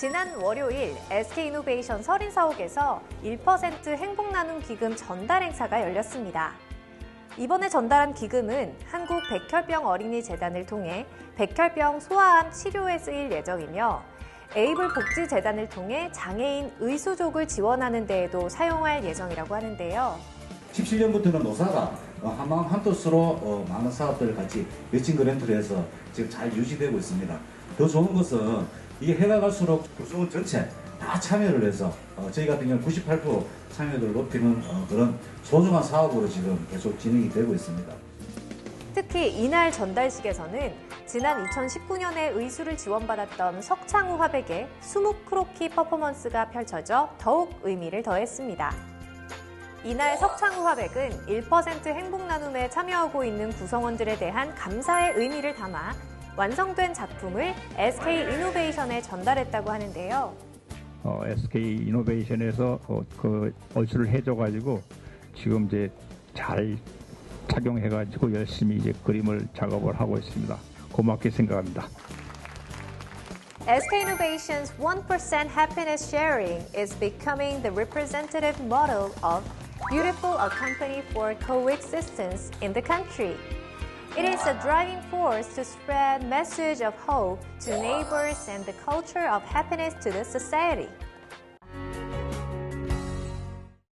지난 월요일 SK이노베이션 서린사옥에서 1% 행복나눔 기금 전달 행사가 열렸습니다. 이번에 전달한 기금은 한국 백혈병 어린이 재단을 통해 백혈병 소아암 치료에 쓰일 예정이며 에이블 복지재단을 통해 장애인 의수족을 지원하는 데에도 사용할 예정이라고 하는데요. 17년부터는 노사가 어, 한마음 한뜻으로 어, 많은 사업들을 같이 매칭 그랜트를 해서 지금 잘 유지되고 있습니다. 더 좋은 것은 이게 해가 갈수록 구성원 전체 다 참여를 해서 어, 저희 같은 경우는 98% 참여도를 높이는 어, 그런 소중한 사업으로 지금 계속 진행이 되고 있습니다. 특히 이날 전달식에서는 지난 2019년에 의수를 지원받았던 석창우 화백의 수묵 크로키 퍼포먼스가 펼쳐져 더욱 의미를 더했습니다. 이날 석창우 화백은 1% 행복 나눔에 참여하고 있는 구성원들에 대한 감사의 의미를 담아 완성된 작품을 SK 이노베이션에 전달했다고 하는데요. 어, SK 이노베이션에서 어, 그 얼추를 해줘가지고 지금 이제 잘 착용해가지고 열심히 이제 그림을 작업을 하고 있습니다. 고맙게 생각합니다. SK Innovation's 1% happiness sharing is becoming the representative model of beautiful a company for coexistence in the country. It is a driving force to spread message of hope to neighbors and the culture of happiness to the society.